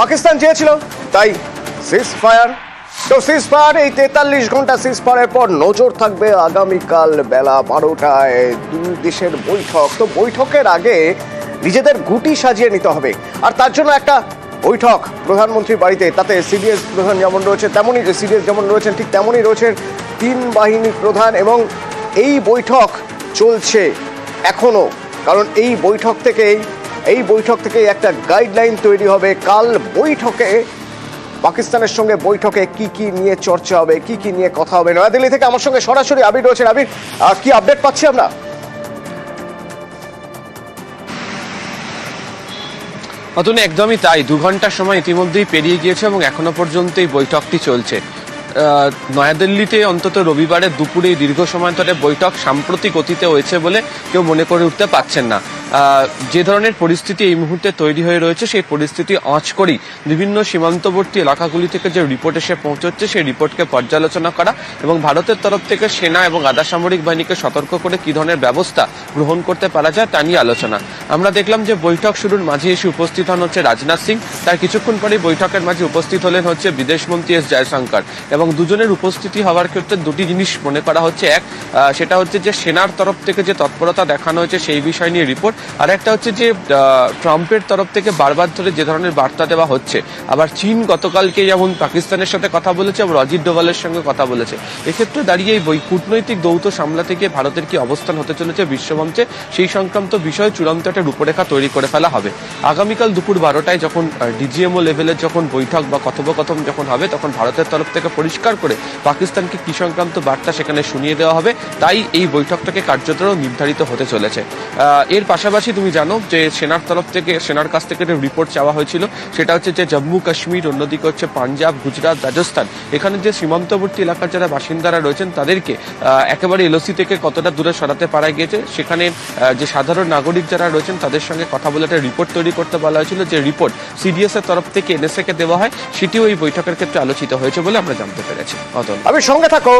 পাকিস্তান চেয়েছিল, তাই cease fire তো সিজ ফায়ার এই তেতাল্লিশ ঘণ্টা সিস ফায়ারের পর নজর থাকবে আগামীকাল বেলা বারোটায় দুই দেশের বৈঠক। তো বৈঠকের আগে নিজেদের গুটি সাজিয়ে নিতে হবে। আর তার জন্য একটা বৈঠক প্রধানমন্ত্রীর বাড়িতে, তাতে সিডিএস প্রধান যেমন রয়েছে তেমনই সিডিএস যেমন রয়েছেন, ঠিক তেমনই রয়েছেন তিন বাহিনী প্রধান। এবং এই বৈঠক চলছে এখনও কারণ এই বৈঠক থেকেই এই বৈঠক থেকে একটা গাইডলাইন তৈরি হবে। কাল বৈঠকে পাকিস্তানের সঙ্গে বৈঠকে কি কি নিয়ে চর্চা হবে, কি কি নিয়ে কথা হবে? নয়াদিল্লি থেকে আমার সঙ্গে সরাসরি আবির রয়েছেন। আবির কি আপডেট পাচ্ছি আমরা? অতন একদমই তাই। দু ঘণ্টার সময় ইতিমধ্যেই পেরিয়ে গিয়েছে এবং এখনও পর্যন্ত এই বৈঠকটি চলছে। নয়াদিল্লিতে অন্তত রবিবারের দুপুরে দীর্ঘ সময় ধরে বৈঠক সাম্প্রতিক অতীতে হয়েছে বলে কেউ মনে করে উঠতে পারছেন না। যে ধরনের পরিস্থিতি এই মুহূর্তে তৈরি হয়ে রয়েছে, সেই পরিস্থিতি আঁচ করেই বিভিন্ন সীমান্তবর্তী এলাকাগুলি থেকে যে রিপোর্ট এসে পৌঁছচ্ছে, সেই রিপোর্টকে পর্যালোচনা করা এবং ভারতের তরফ থেকে সেনা এবং আধা সামরিক বাহিনীকে সতর্ক করে কি ধরনের ব্যবস্থা গ্রহণ করতে পারা যায় তা নিয়ে আলোচনা। আমরা দেখলাম যে বৈঠক শুরুর মাঝে এসে উপস্থিত হন হচ্ছে রাজনাথ সিং। তার কিছুক্ষণ পরেই বৈঠকের মাঝে উপস্থিত হলেন হচ্ছে বিদেশমন্ত্রী এস জয়শঙ্কর এবং দুজনের উপস্থিতি হওয়ার ক্ষেত্রে দুটি জিনিস মনে করা হচ্ছে। এক সেটা হচ্ছে যে সেনার তরফ থেকে যে তৎপরতা দেখানো হয়েছে সেই বিষয় নিয়ে রিপোর্ট আর একটা হচ্ছে যে ট্রাম্পের তরফ থেকে বারবার ধরে যে ধরনের বার্তা দেওয়া হচ্ছে, আবার চীন গতকালকে যেমন পাকিস্তানের সাথে কথা বলেছে, এবং অজিত ডোভালের সঙ্গে কথা বলেছে। এক্ষেত্রে দাঁড়িয়ে এই কূটনৈতিক দৌত সামলাতে গিয়ে ভারতের কি অবস্থান হতে চলেছে বিশ্বমঞ্চে, সেই সংক্রান্ত বিষয়ে চূড়ান্ত একটা রূপরেখা তৈরি করে ফেলা হবে। আগামীকাল দুপুর বারোটায় যখন ডিজিএমও লেভেলের যখন বৈঠক বা কথোপকথন যখন হবে, তখন ভারতের তরফ থেকে পরিষ্কার করে পাকিস্তানকে কি সংক্রান্ত বার্তা সেখানে শুনিয়ে দেওয়া হবে, তাই এই বৈঠকটাকে কার্যতর নির্ধারিত হতে চলেছে। এর পাশাপাশি তুমি জানো যে সেনার তরফ থেকে, সেনার কাছ থেকে রিপোর্ট চাওয়া হয়েছিল, সেটা হচ্ছে যে জম্মু কাশ্মীর, অন্যদিকে হচ্ছে পাঞ্জাব, গুজরাট, রাজস্থান। এখানে যে সীমান্তবর্তী এলাকার যারা বাসিন্দারা রয়েছেন, তাদেরকে একেবারে এলওসি থেকে কতটা দূরে সরাতে পারা গিয়েছে, সেখানে যে সাধারণ নাগরিক যারা রয়েছেন, তাদের সঙ্গে কথা বলে একটা রিপোর্ট তৈরি করতে বলা হয়েছিল, যে রিপোর্ট সিডিএস এর তরফ থেকে এনএসএ কে দেওয়া হয়, সেটিও এই বৈঠকের ক্ষেত্রে আলোচিত হয়েছে বলে আমরা জানতে পেরেছি। আবির সঙ্গে থাকো।